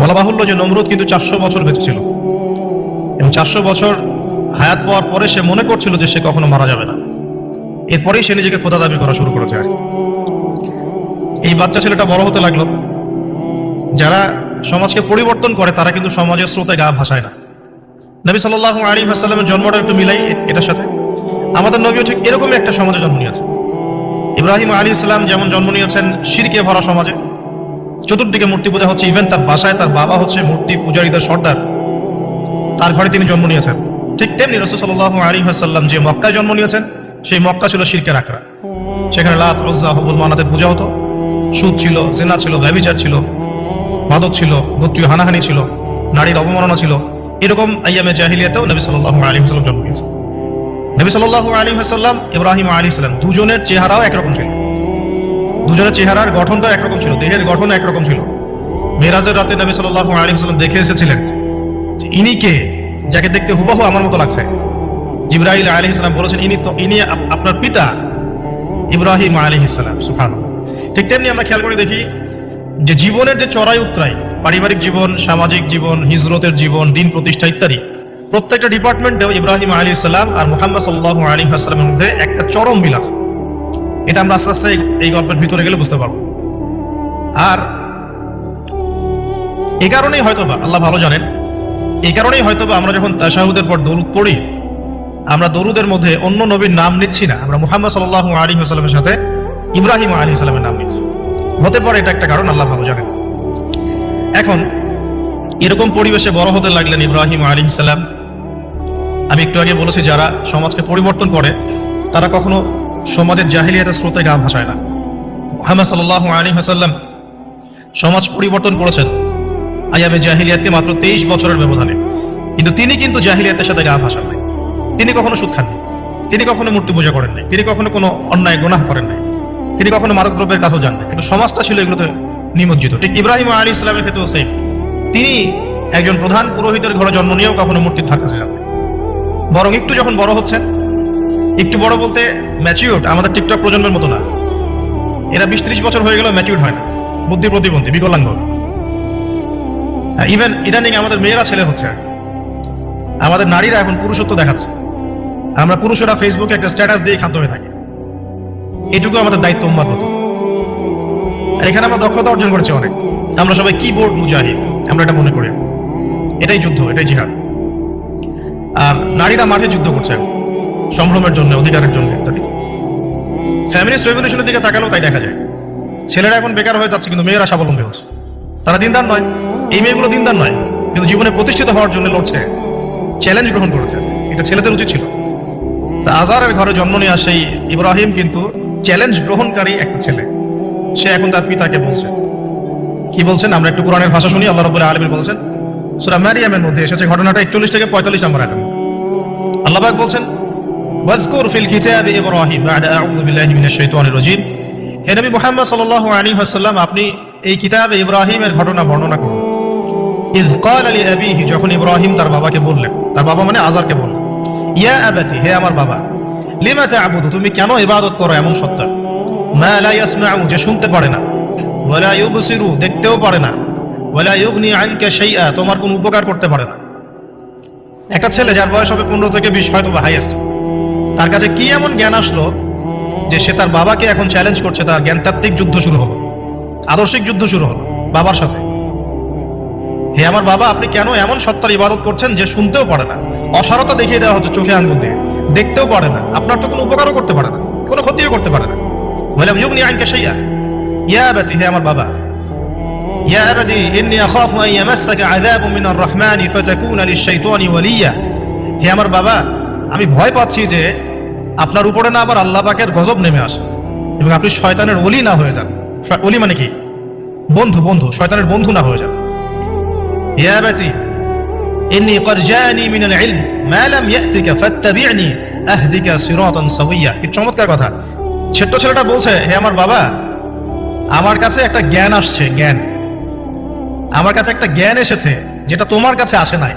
বলা বাহুল্য যে নমরুদ কিন্তু চারশো বছর বেঁচে ছিল। এবং চারশো বছর হায়াত পাওয়ার পরে সে মনে করছিল যে সে কখনো মারা যাবে না। এরপরেই সে নিজেকে খোদা দাবি করা শুরু করেছে আর এই বাচ্চা ছেলেটা বড় হতে লাগল। যারা সমাজকে পরিবর্তন করে, তারা কিন্তু সমাজের স্রোতে গা ভাসায় না। নবী সাল্লাহ আলী হাসাল্লামের জন্মটা একটু মিলাই এটার সাথে। আমাদের নবীও ঠিক এরকমই একটা সমাজে জন্ম নিয়েছে ইব্রাহিম আলী ইসলাম যেমন জন্ম নিয়েছেন শিরকে ভরা সমাজে চতুর্দিকে মূর্তি পূজা হচ্ছে ইভেন তার বাসায় তার বাবা হচ্ছে মূর্তি পূজারীদের সর্দার। তার ঘরে তিনি জন্ম নিয়েছেন। ঠিক তেমনি রসুল সাল্লাহ আলী হাসাল্লাম যে মক্কায় জন্ম নিয়েছেন, সেই মক্কা ছিল শিরকের আখড়া। সেখানে লাত রোজা হবুল মানাতের পূজা হতো। সুদ ছিল, জেনা ছিল ব্যবিচার ছিল, মাদক ছিল গোত্রীয় হানাহানি ছিল, নারীর অবমাননা ছিল। এরকম আইয়ামে জাহিলিয়াতেও নবী সাল্লাহ আলী হাসাল্লাম জন্ম নিয়েছেন। নবী সাল্লাহ আলী হাসাল্লাম ইব্রাহিম আলী সাল্লাম দুজনের চেহারাও একরকম ছিল। দুজনের চেহারার গঠনটা একরকম ছিল, দেহের গঠন একরকম ছিল। মেরাজের রাতে নবী সাল্লাহ আলী হাসাল্লাম দেখে এসেছিলেন ইনি কে, যাকে দেখতে হুবাহু আমার মতো লাগছে। জিব্রাহিল আলী ইসলাম বলেছেন, ইনি তো, ইনি আপনার পিতা ইব্রাহিম আলী ইসলাম সুফান ঠিক তেমনি আমরা খেয়াল করে দেখি যে জীবনের যে চড়াই উত্তরাই, পারিবারিক জীবন, সামাজিক জীবন, হিজরতের জীবন, দিন প্রতিষ্ঠা ইত্যাদি, প্রত্যেকটা ডিপার্টমেন্টেও ইব্রাহিম আলী ইসলাম আর মোহাম্মদ সাল্লাহ আলী আসসালামের মধ্যে একটা চরম মিল আছে। এটা আমরা আস্তে আস্তে এই- গল্পের ভিতরে গেলে বুঝতে পারব। আর এই কারণেই হয়তোবা, আল্লাহ ভালো জানেন এই কারণেই হয়তোবা আমরা যখন তাশাহুদের পর দরুদ পড়ি, আমরা দরুদের মধ্যে অন্য নবীর নাম নিচ্ছি না। আমরা মুহাম্মদ সাল্লাহ আলী সাল্লামের সাথে ইব্রাহিম আলী নাম নিচ্ছি। হতে পারে এটা একটা কারণ, আল্লাহ ভালো জানেন। এখন, এরকম পরিবেশে বড় হতে লাগলেন ইব্রাহিম আলী সাল্লাম আমি একটু আগে বলেছি, যারা সমাজকে পরিবর্তন করে, তারা কখনো সমাজের জাহিলিয়াতের স্রোতে গা ভাসায় না। মুহাম্মদ সাল্লাহ আলী হাসাল্লাম সমাজ পরিবর্তন করেছেন। আয়ামে জাহিলিয়াতকে মাত্র তেইশ বছরের ব্যবধানে। কিন্তু তিনি কিন্তু জাহিলিয়াতের সাথে গা ভাসান নাই। তিনি কখনো সুদ খাননি। তিনি কখনো মূর্তি পূজা করেন নাই। তিনি কখনো কোনো অন্যায় গোনাহ করেন নাই। তিনি কখনো মাদক দ্রব্যের কাছেও যান নাই। কিন্তু সমাজটা ছিল এগুলোতে নিমজ্জিত। ঠিক ইব্রাহিম আলী ইসলামের ক্ষেত্রেও সেম তিনি একজন প্রধান পুরোহিতের ঘরে জন্ম নিয়েও কখনো মূর্তির কাছে যান বরং একটু যখন বড় হচ্ছেন একটু বড় বলতে ম্যাচিউর আমাদের টিকটক প্রজন্মের মতো না। এরা বিশ ত্রিশ বছর হয়ে গেলেও ম্যাচিউর হয় না। বুদ্ধি প্রতিবন্ধী, বিকলাঙ্গ। ইভেন ইদানিং আমাদের মেয়েরা ছেলে হচ্ছে। আমাদের নারীরা এখন পুরুষত্ব দেখাচ্ছে। আমরা পুরুষেরা ফেসবুকে একটা স্ট্যাটাস দিয়ে খাদ্য হয়ে থাকি। এটুকু আমাদের দায়িত্ব উম্মার প্রতি আর এখানে আমরা দক্ষতা অর্জন করেছি অনেক। আমরা সবাই কিবোর্ড মুজাহিদ, আমরা এটা মনে করি। এটাই যুদ্ধ, এটাই জিহাদ। আর নারীরা মাঠে যুদ্ধ করছে। এখন। সম্ভ্রমের জন্য, অধিকারের জন্য, ইত্যাদি। ফ্যামিলিস্ট রেভলিউশনের দিকে তাকালেও তাই দেখা যায়। ছেলেরা এখন বেকার হয়ে যাচ্ছে, কিন্তু মেয়েরা স্বাবলম্বী হচ্ছে। তারা দিনদার নয়। এই মেয়েগুলো দিনদার নয়, কিন্তু জীবনে প্রতিষ্ঠিত হওয়ার জন্য লড়ছে। চ্যালেঞ্জ গ্রহণ করেছে। এটা ছেলেদের উচিত ছিল। তা আজারের ঘরে জন্ম নিয়ে আসে ইব্রাহিম কিন্তু চ্যালেঞ্জ গ্রহণকারী একটা ছেলে। সে এখন তার পিতাকে বলছে। কি বলছেন? আমরা একটু কোরআনের ভাষা শুনি, আল্লাহ রবুল্লাহ আলমী বলছেন, সুরা ম্যারিয়ামের মধ্যে এসেছে ঘটনাটা একচল্লিশ থেকে পঁয়তাল্লিশ আয়াতের মধ্যে। আল্লাহ বলছেন ওয়াজকুর ফিল কিতাবি ইব্রাহিম বাদা আউযু বিল্লাহি মিনাশ শাইতানির রাজীম হে নবী মুহাম্মদ সাল্লাল্লাহু আলাইহি ওয়াসাল্লাম, আপনি এই কিতাবে ইব্রাহিমের ঘটনা বর্ণনা করুন। ইয ক্বালা লিআবিহি যখন ইব্রাহিম তার বাবাকে বললেন, তার বাবা মানে আজারকে বললেন, ইয়া আবাতি, হে আমার বাবা, লিমা তা'বুদু, তুমি কেন ইবাদত করো এমন সত্তা? মা লা ইয়াসমাউ যে শুনতে পারে না। ওয়ালা ইউবসিরু দেখতেও পারে না। ওয়ালা ইউগনি আনকা শাইআ তোমার কোনো উপকার করতে পারে না। একটা ছেলে যার বয়স হবে পনেরো থেকে বিশ হয়তো বা হাইয়েস্ট তার কাছে কি এমন জ্ঞান আসলো যে সে তার বাবাকে এখন চ্যালেঞ্জ করছে তার জ্ঞানতাত্ত্বিক যুদ্ধ শুরু হলো, আদর্শিক যুদ্ধ শুরু হলো বাবার সাথে? হে আমার বাবা, আপনি কেন এমন সত্তার ইবাদত করছেন যে শুনতেও পারে না? অসারতা দেখিয়ে দেওয়া হচ্ছে চোখে আঙ্গুল দিয়ে। দেখতেও পারে না। আপনার তো কোনো উপকারও করতে পারে না, কোনো ক্ষতিও করতে পারে না। বললাম, ইউগনি আইনকে সেইয়া ইয়া বেচি হে আমার বাবা। ইয়া আবাজি ইন্নি আখাফু আন ইয়ামাসসাকা আযাবুম মিনার রহমানি ফাতাকুনা লিশ শাইতানি ওয়ালিয়া। হে আমার বাবা, আমি ভয় পাচ্ছি যে আপনার উপরে না আবার আল্লাহ পাকের গজব নেমে আসে এবং আপনি শয়তানের অলি না হয়ে যান শ- অলি মানে কি বন্ধু বন্ধু শয়তানের বন্ধু না হয়ে যান يا أبتي إني قد جاءني من العلم ما لم يأتك فاتبعني أهدك صراطا سويا কি চমৎকার কথা ছোট্ট ছেলেটা বলছে হে আমার বাবা আমার কাছে একটা জ্ঞান আসছে জ্ঞান আমার কাছে একটা জ্ঞান এসেছে যেটা তোমার কাছে আসে নাই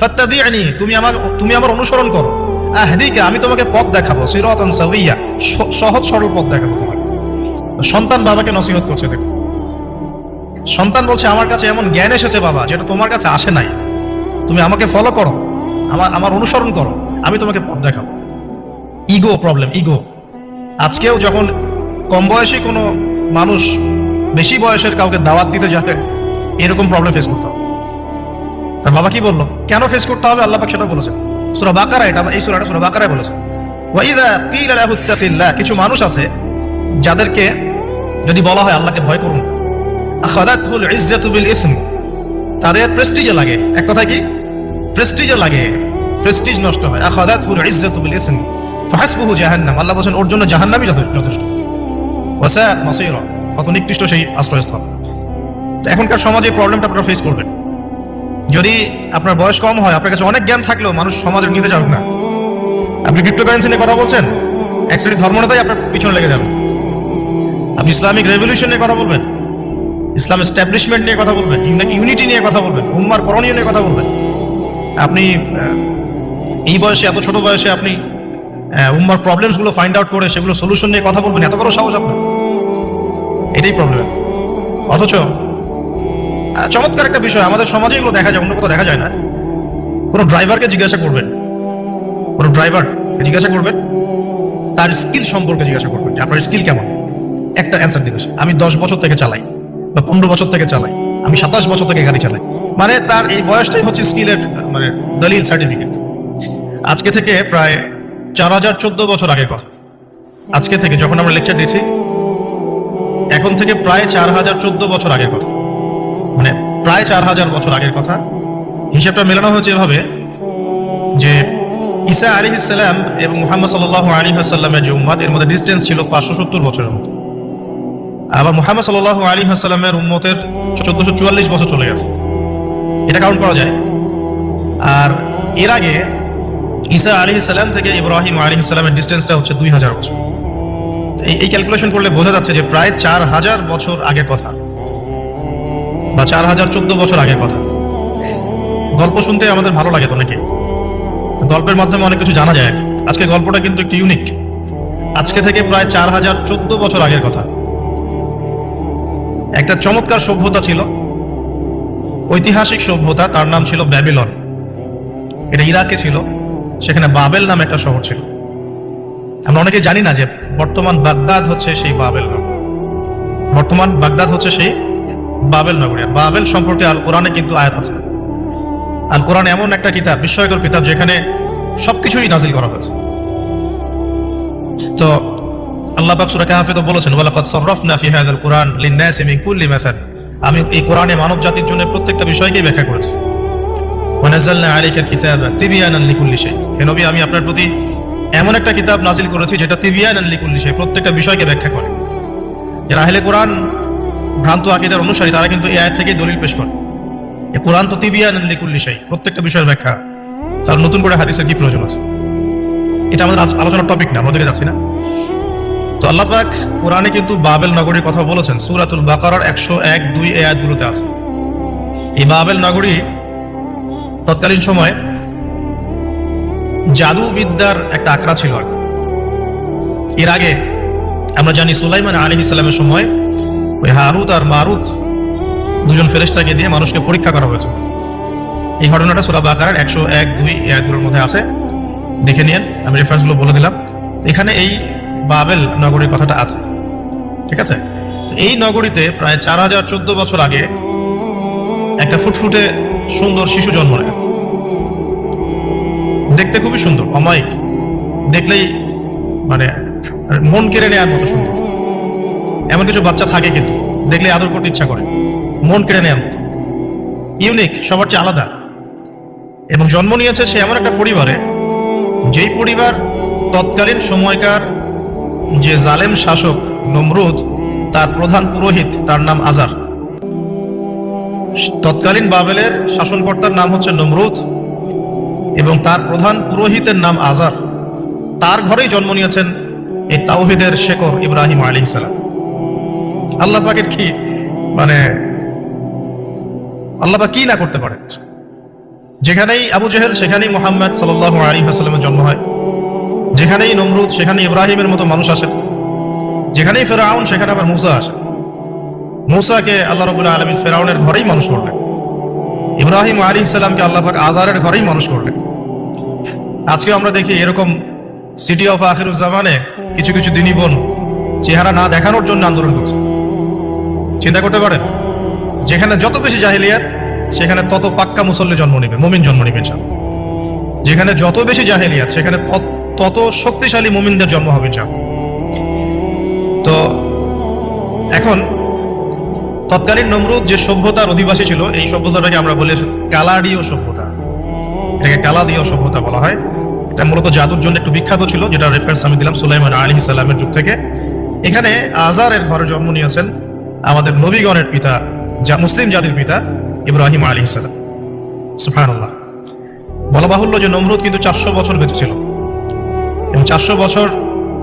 ফাত্তাবিআনি তুমি আমার তুমি আমার অনুসরণ করো আহদিকা আমি তোমাকে পথ দেখাবো, সিরাতান সাওয়িয়া সহজ সরল পথ দেখাবো তোমাকে। সন্তান বাবাকে নসিহত করছে, দেখো। সন্তান বলছে, আমার কাছে এমন জ্ঞান এসেছে বাবা, যেটা তোমার কাছে আসে নাই। তুমি আমাকে ফলো করো, আমার আমার অনুসরণ করো, আমি তোমাকে পথ দেখাবো। ইগো প্রবলেম ইগো আজকেও যখন কম বয়সী কোনো মানুষ বেশি বয়সের কাউকে দাওয়াত দিতে যাবে, এরকম প্রবলেম ফেস করতে হবে। তার বাবা কি বলল? কেন ফেস করতে হবে? আল্লাহ পাক সেটা বলেছেন। সুরা বাকারা এটা, এই সুরাটা সুরা বাকারায় বলেছেন ওয়াইদা কিলা লাহু ইত্তাকিল্লাহ, কিছু মানুষ আছে যাদেরকে যদি বলা হয় আল্লাহকে ভয় করুন আখাদাতুল ইজ্জাতু বিল ইসম তাদের প্রেস্টিজে লাগে। এক কথা কি? প্রেস্টিজে লাগে, প্রেস্টিজ নষ্ট হয়। আখাদাতুল ইজ্জাতু বিল ইসম ফাহাসবুহু জাহান্নাম, আল্লাহ বলেন ওর জন্য জাহান্নামই যথেষ্ট। ওয়াসা মাসিরা কত নিকৃষ্ট সেই আশ্রয়স্থল। এখনকার সমাজে প্রবলেমটা আপনারা ফেস করবেন। যদি আপনার বয়স কম হয়, আপনার কাছে অনেক জ্ঞান থাকলেও মানুষ সমাজের নিতে যাবে না। আপনি ক্রিপ্টোকারেন্সি নিয়ে কথা বলছেন? এক শ্রেণির ধর্মনেতাই আপনার পিছনে লেগে যাবে। আপনি ইসলামিক রেভলিউশন নিয়ে কথা বলবেন? ইসলাম এস্টাবলিশমেন্ট নিয়ে কথা বলবেন? ইউনিটি নিয়ে কথা বলবেন? উম্মার করণীয় নিয়ে কথা বলবেন? আপনি এই বয়সে, এত ছোট বয়সে আপনি উম্মার প্রবলেমসগুলো ফাইন্ড আউট করে সেগুলো সলিউশন নিয়ে কথা বলবেন? এত বড় সাহস আপনার? এটাই প্রবলেম অথচ চমৎকার একটা বিষয়। আমাদের সমাজে এগুলো দেখা যায়, অন্য কোথাও দেখা যায় না। কোনো ড্রাইভারকে জিজ্ঞাসা করবেন। কোনো ড্রাইভার জিজ্ঞাসা করবেন, তার স্কিল সম্পর্কে জিজ্ঞাসা করবেন আপনার স্কিল কেমন? একটা অ্যান্সার দিবে আমি দশ বছর থেকে চালাই বা পনেরো বছর থেকে চালাই। আমি সাতাশ বছর থেকে গাড়ি চালাই। মানে তার এই বয়সটাই হচ্ছে স্কিলের মানে দলিল, সার্টিফিকেট। আজকে থেকে প্রায় চার হাজার চোদ্দ বছর আগের কথা। আজকে থেকে যখন আমরা লেকচার দিয়েছি এখন থেকে প্রায় চার হাজার চোদ্দ বছর আগের কথা। মানে প্রায় চার হাজার বছর আগের কথা। হিসাবটা মেলানো হয়েছে এভাবে যে ঈসা আলী ইসাল্লাম এবং মুহাম্মদ সাল্লাহ আলী আসাল্লামের যে উম্মাদ, এর মধ্যে ডিস্টেন্স ছিল পাঁচশো সত্তর বছরের মতো। আবার মুহাম্মদ সাল্লাহ আলী আসাল্লামের উম্মতের চোদ্দশো চুয়াল্লিশ বছর চলে গেছে। এটা কাউন্ট করা যায়। আর এর আগে ঈসা আলী ইসাল্লাম থেকে ইব্রাহিম আলী ইসাল্লামের ডিস্টেন্সটা হচ্ছে দুই হাজার বছর। এই ক্যালকুলেশন করলে বোঝা যাচ্ছে যে প্রায় চার হাজার বছর আগের কথা। বা চার হাজার চোদ্দ বছর আগের কথা। গল্প শুনতে আমাদের ভালো লাগে তো নাকি? গল্পের মাধ্যমে অনেক কিছু জানা যায়। আজকে গল্পটা কিন্তু একটু ইউনিক আজকে থেকে প্রায় চার হাজার চোদ্দ বছর আগের কথা। একটা চমৎকার সভ্যতা ছিল। ঐতিহাসিক সভ্যতা, তার নাম ছিল ব্যাবিলন। এটা ইরাকে ছিল। সেখানে বাবেল নামে একটা শহর ছিল। আমরা অনেকে জানি না যে বর্তমান বাগদাদ হচ্ছে সেই বাবেল নগর বর্তমান বাগদাদ হচ্ছে সেই বাবেল নগরী বাবেল সম্পর্কে আল কোরআনে কিন্তু আয়াত আছে। আল কোরআন এমন একটা কিতাব, বিস্ময়কর কিতাব, যেখানে সবকিছুই নাজিল করা হয়েছে। তো আল্লাহ কাহফে তো বলেছেন, ওয়ালাকাদ সাররাফনা ফি হাযাল লিন-নাসি মিন কুল্লি মাসাল। আমি এই কোরআনে মানব জাতির জন্য প্রত্যেকটা বিষয়কেই ব্যাখ্যা করেছি। ওয়া নাযালনা আলাইকাল কিতাবা তিবয়ানান লিকুল্লি শাই। হে নবী, আমি আপনার প্রতি এমন একটা কিতাব নাজিল করেছি, যেটা তিবিয়ানান লিকুল্লি শাই, প্রত্যেকটা বিষয়কে ব্যাখ্যা করে। যারা আহলে কোরআন ভ্রান্ত আকীদার অনুসারী তারা কিন্তু এই আয়াত থেকে দলিল পেশ করে। এ কোরআন তো তিবিয়ানান লিকুল্লি শাই, প্রত্যেকটা বিষয়ের ব্যাখ্যা। তার নতুন করে হাদিসের কি প্রয়োজন আছে? এটা আমাদের আলোচনার টপিক না আমাদের যাচ্ছি না। তো আল্লাহ পাক কোরআনে কিন্তু বাবেল নগরীর কথা বলেছেন, সুরাতুল বাকারার একশো এক দুই এই আয়াতগুলোতে আছে। এই বাবেল নগরী তৎকালীন সময় জাদু বিদ্যার একটা আখড়া ছিল। এর আগে আমরা জানি সুলাইমান আলী ইসলামের সময় ওই হারুত আর মারুত দুজন ফেরেশতাকে দিয়ে মানুষকে পরীক্ষা করা হয়েছে। এই ঘটনাটা সুরা বাকারার একশো এক, দুই, এই আয়াতগুলোর মধ্যে আছে। দেখে নিন, আমি রেফারেন্সগুলো বলে দিলাম। এখানে এই বাবেল নগরীর কথাটা আছে। ঠিক আছে? এই নগরীতে প্রায় চার হাজার চোদ্দ বছর আগে একটা ফুটফুটে সুন্দর শিশু জন্ম নেয়। দেখতে খুবই সুন্দর, অমায়িক। দেখলেই মানে মন কেড়ে নেওয়ার মতো সুন্দর। এমন কিছু বাচ্চা থাকে কিন্তু, দেখলে আদর করতে ইচ্ছা করে। মন কেড়ে মতো। ইউনিক, সবার চেয়ে আলাদা। এবং জন্ম নিয়েছে সে এমন একটা পরিবারে, যেই পরিবার তৎকালীন সময়কার যে জালেম শাসক নমরুদ, তার প্রধান পুরোহিত, তার নাম আজার। তৎকালীন বাবেলের শাসনকর্তার নাম হচ্ছে নমরুদ এবং তার প্রধান পুরোহিতের নাম আজার। তার ঘরেই জন্ম নিয়েছেন এই তাওহিদের শেখর ইব্রাহিম আলী সালাম। আল্লাহ পাকের কি? মানে আল্লাহ কি না করতে পারে? যেখানেই আবু জেহেল, সেখানেই মোহাম্মদ সাল আলী হাসলামের জন্ম হয়। যেখানেই নমরুদ সেখানে ইব্রাহিমের মতো মানুষ আসেন যেখানেই ফেরাউন, সেখানে আবার মুসা আসে। মৌসাকে আল্লাহ রবুল্লাহ আলমিন ফেরাউনের ঘরেই মানুষ করলেন। ইব্রাহিম আলী ইসলামকে আল্লাহ পাক আজারের ঘরেই মানুষ করলেন। আজকে আমরা দেখি এরকম সিটি অফ আখিরুজ্জামানে কিছু কিছু দিনী বোন চেহারা না দেখানোর জন্য আন্দোলন করছে। চিন্তা করতে পারেন। যেখানে যত বেশি জাহিলিয়াত, সেখানে তত পাক্কা মুসল্লি জন্ম নেবে, মমিন জন্ম নেবে ইনশাআল্লাহ। যেখানে যত বেশি জাহেলিয়াত, সেখানে তত- শক্তিশালী মুমিনদের জন্ম হবে যা তো এখন তৎকালীন নমরুদ যে সভ্যতার অধিবাসী ছিল, এই সভ্যতাটাকে আমরা বলি কালাডীয় সভ্যতা। এটাকে কালাদীয় সভ্যতা বলা হয়। এটা মূলত জাদুর জন্য একটু বিখ্যাত ছিল, যেটা রেফারেন্স আমি দিলাম সুলাইমান আলী সাল্লামের যুগ থেকে। এখানে আজারের ঘরে জন্ম নিয়েছেন আমাদের নবীগণের পিতা, যা মুসলিম জাতির পিতা, ইব্রাহিম আলী ইসালাম সুফানুল্লাহ বলা বাহুল্য যে নমরুদ কিন্তু চারশো বছর বেঁচে ছিল। এবং চারশো বছর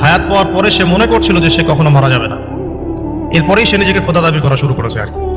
হায়াত পাওয়ার পরে সে মনে করছিল যে সে কখনো মারা যাবে না। এরপরেই সে নিজেকে খোদা দাবি করা শুরু করেছে আর কি।